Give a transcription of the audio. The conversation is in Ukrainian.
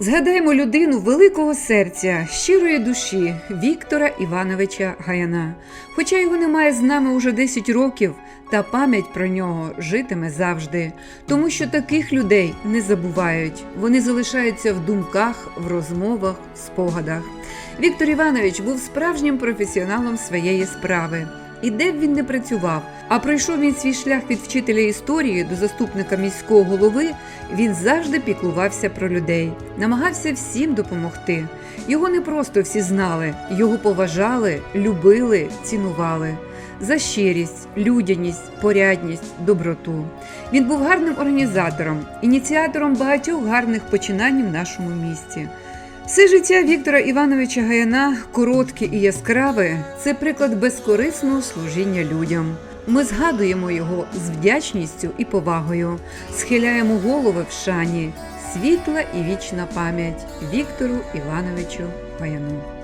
Згадаємо людину великого серця, щирої душі Віктора Івановича Гаяна. Хоча його немає з нами уже 10 років, та пам'ять про нього житиме завжди, тому що таких людей не забувають. Вони залишаються в думках, в розмовах, спогадах. Віктор Іванович був справжнім професіоналом своєї справи. І де б він не працював, а пройшов він свій шлях від вчителя історії до заступника міського голови, він завжди піклувався про людей, намагався всім допомогти. Його не просто всі знали, його поважали, любили, цінували за щирість, людяність, порядність, доброту. Він був гарним організатором, ініціатором багатьох гарних починань в нашому місті. Все життя Віктора Івановича Гаяна коротке і яскраве це приклад безкорисного служіння людям. Ми згадуємо його з вдячністю і повагою, схиляємо голови в шані, світла і вічна пам'ять Віктору Івановичу Гаяну.